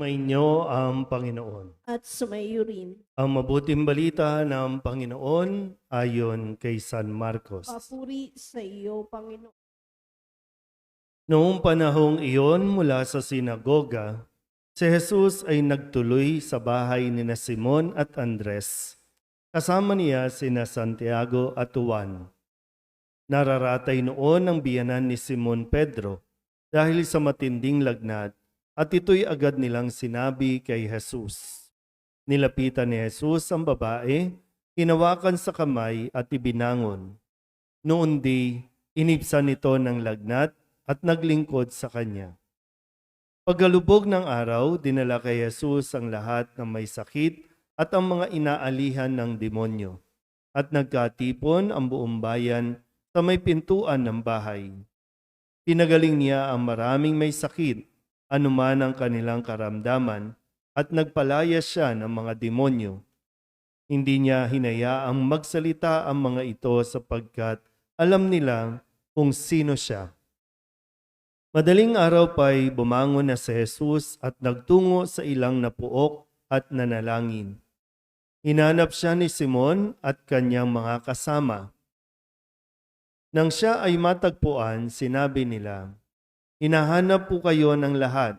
Sumainyo ang Panginoon. at sumayo rin. Ang mabuting balita ng Panginoon ayon kay San Marcos. Papuri sa iyo, Panginoon. Noong panahong iyon mula sa sinagoga, si Jesus ay nagtuloy sa bahay ni na Simon at Andres. Kasama niya sina Santiago at Juan. Nararatay noon ang biyanan ni Simon Pedro dahil sa matinding lagnat at ito'y agad nilang sinabi kay Jesus. Nilapitan ni Jesus ang babae, hinawakan sa kamay at ibinangon. Noon di, inipsan nito ng lagnat at naglingkod sa kanya. Pagkalubog ng araw, dinala kay Jesus ang lahat ng may sakit at ang mga inaalihan ng demonyo. At nagkatipon ang buong bayan sa may pintuan ng bahay. Pinagaling niya ang maraming may sakit, anuman ang kanilang karamdaman, at nagpalaya siya ng mga demonyo. Hindi niya hinayaang magsalita ang mga ito sapagkat alam nila kung sino siya. Madaling araw pa'y bumangon na si Jesus at nagtungo sa ilang napuok at nanalangin. Hinanap siya ni Simon at kanyang mga kasama. Nang siya ay matagpuan, sinabi nila, Hinahanap po kayo ng lahat.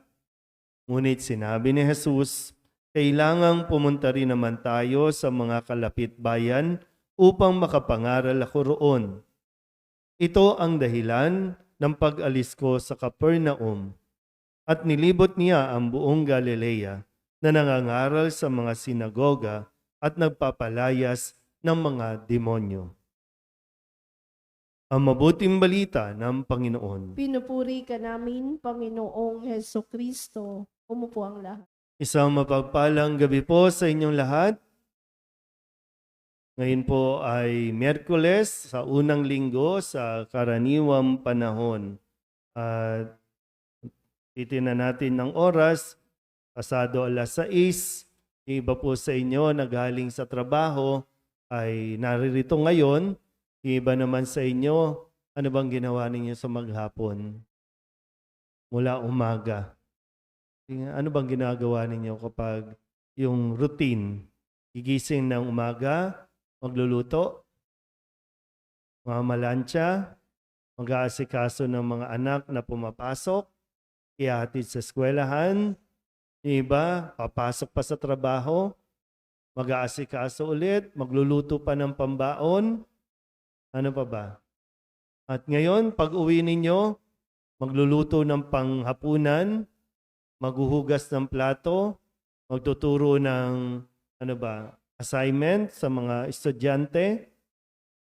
Ngunit sinabi ni Jesus, Kailangang pumunta rin naman tayo sa mga kalapit bayan upang makapangaral ako roon. Ito ang dahilan ng pag-alis ko sa Capernaum at nilibot niya ang buong Galilea na nangangaral sa mga sinagoga at nagpapalayas ng mga demonyo. Ang mabuting balita ng Panginoon. Pinupuri ka namin, Panginoong Heso Kristo. Umupo ang lahat. Isang mapagpalang gabi po sa inyong lahat. Ngayon po ay Miyerkules sa unang linggo sa karaniwang panahon. At titinan natin ng oras, pasado alas 6, iba po sa inyo na galing sa trabaho ay naririto ngayon. Iba naman sa inyo, ano bang ginawa ninyo sa maghapon? Mula umaga. Ano bang ginagawa ninyo kapag yung routine? Gigising ng umaga, magluluto, mamalansya, mag-aasikaso ng mga anak na pumapasok, ihatid sa eskwelahan, iba, papasok pa sa trabaho, mag-aasikaso ulit, magluluto pa ng pambaon, ano pa ba? At ngayon, pag uwi ninyo, magluluto ng panghapunan, maghuhugas ng plato, magtuturo ng ano ba, assignment sa mga estudyante.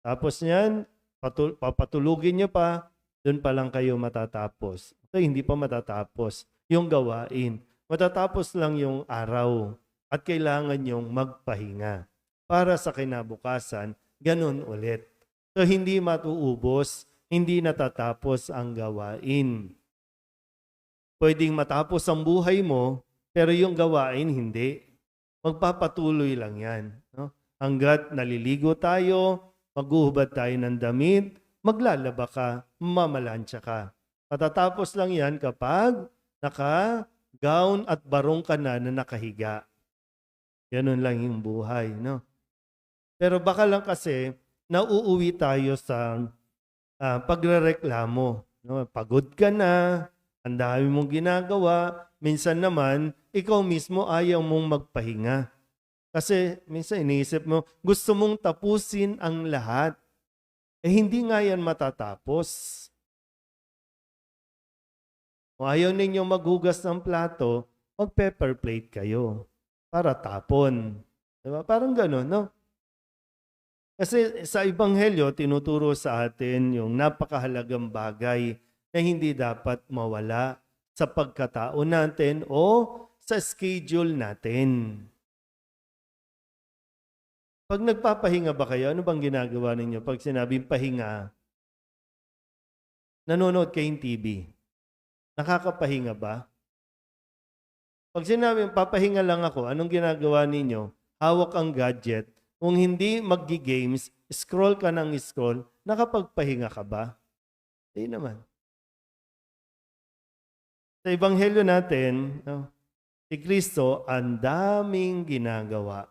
Tapos niyan, patul- papatulugin niyo pa, doon pa lang kayo matatapos. Okay, hindi pa matatapos yung gawain. Matatapos lang yung araw at kailangan yung magpahinga para sa kinabukasan, ganun ulit. So hindi matuubos, hindi natatapos ang gawain. Pwedeng matapos ang buhay mo, pero yung gawain hindi. Magpapatuloy lang yan. No? Hanggat naliligo tayo, maghuhubad tayo ng damit, maglalaba ka, mamalansya ka. Matatapos lang yan kapag naka-gown at barong ka na na nakahiga. Ganun lang yung buhay. No? Pero baka lang kasi, nauuwi tayo sa ah, pagrereklamo. No? Pagod ka na, ang dami mong ginagawa, minsan naman, ikaw mismo ayaw mong magpahinga. Kasi minsan iniisip mo, gusto mong tapusin ang lahat. Eh hindi nga yan matatapos. Kung ayaw ninyo maghugas ng plato, mag-pepper plate kayo para tapon. Diba? Parang gano'n, no? Kasi sa Ebanghelyo, tinuturo sa atin yung napakahalagang bagay na hindi dapat mawala sa pagkatao natin o sa schedule natin. Pag nagpapahinga ba kayo, ano bang ginagawa ninyo? Pag sinabing pahinga, nanonood kayong TV. Nakakapahinga ba? Pag sinabing papahinga lang ako, anong ginagawa ninyo? Hawak ang gadget. Kung hindi maggi-games, scroll ka ng scroll, nakapagpahinga ka ba? Hindi naman. Sa Ebanghelyo natin, no, Si Kristo ang daming ginagawa.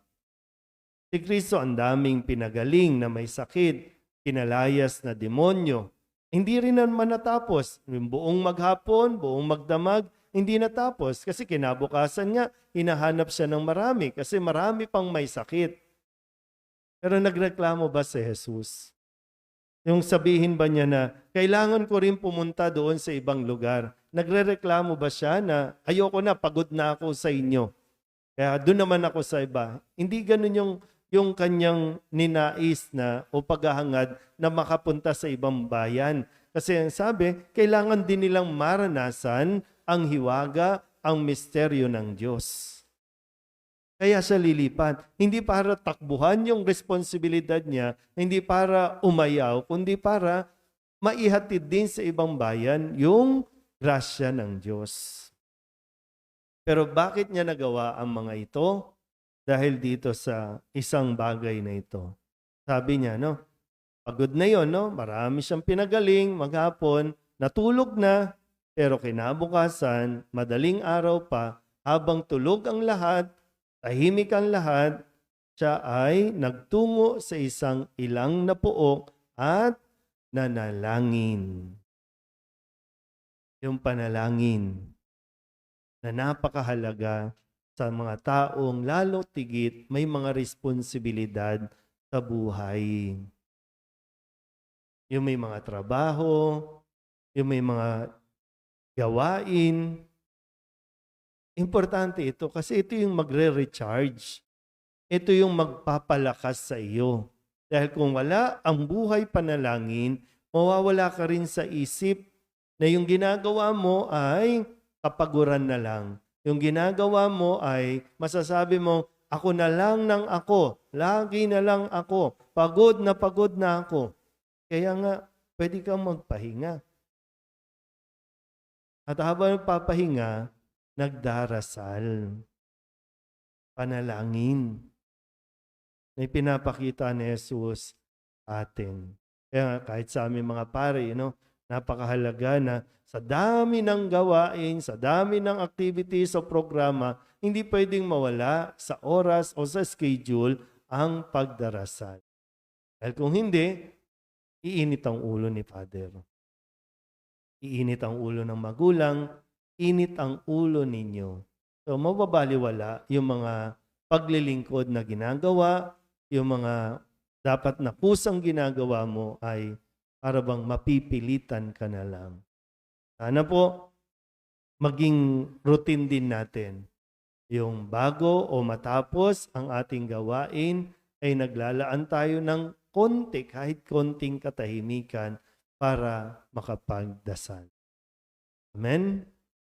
Si Kristo ang daming pinagaling na may sakit, kinalayas na demonyo. Hindi rin naman natapos. Buong maghapon, buong magdamag, hindi natapos. Kasi kinabukasan nga, hinahanap siya ng marami kasi marami pang may sakit. Pero nagreklamo ba si Jesus? Yung sabihin ba niya na, kailangan ko rin pumunta doon sa ibang lugar. Nagrereklamo ba siya na, ayoko na, pagod na ako sa inyo. Kaya doon naman ako sa iba. Hindi ganun yung, yung kanyang ninais na o paghahangad na makapunta sa ibang bayan. Kasi ang sabi, kailangan din nilang maranasan ang hiwaga, ang misteryo ng Diyos. Kaya siya lilipat. Hindi para takbuhan yung responsibilidad niya, hindi para umayaw, kundi para maihatid din sa ibang bayan yung grasya ng Diyos. Pero bakit niya nagawa ang mga ito? Dahil dito sa isang bagay na ito. Sabi niya, no? Pagod na yon, no? Marami siyang pinagaling maghapon, natulog na, pero kinabukasan, madaling araw pa, habang tulog ang lahat, tahimik ang lahat, siya ay nagtungo sa isang ilang na puok at nanalangin. Yung panalangin na napakahalaga sa mga taong lalo tigit may mga responsibilidad sa buhay. Yung may mga trabaho, yung may mga gawain, Importante ito kasi ito yung magre-recharge. Ito yung magpapalakas sa iyo. Dahil kung wala ang buhay panalangin, mawawala ka rin sa isip na yung ginagawa mo ay kapaguran na lang. Yung ginagawa mo ay masasabi mo, ako na lang ng ako. Lagi na lang ako. Pagod na pagod na ako. Kaya nga, pwede kang magpahinga. At habang papahinga, nagdarasal. Panalangin. Na pinapakita ni Jesus atin. Kaya kahit sa aming mga pare, you know, napakahalaga na sa dami ng gawain, sa dami ng activities o programa, hindi pwedeng mawala sa oras o sa schedule ang pagdarasal. Dahil kung hindi, iinit ang ulo ni Father. Iinit ang ulo ng magulang, init ang ulo ninyo. So mababaliwala yung mga paglilingkod na ginagawa, yung mga dapat na kusang ginagawa mo ay para bang mapipilitan ka na lang. Sana po maging routine din natin. Yung bago o matapos ang ating gawain ay naglalaan tayo ng konti, kahit konting katahimikan para makapagdasal. Amen?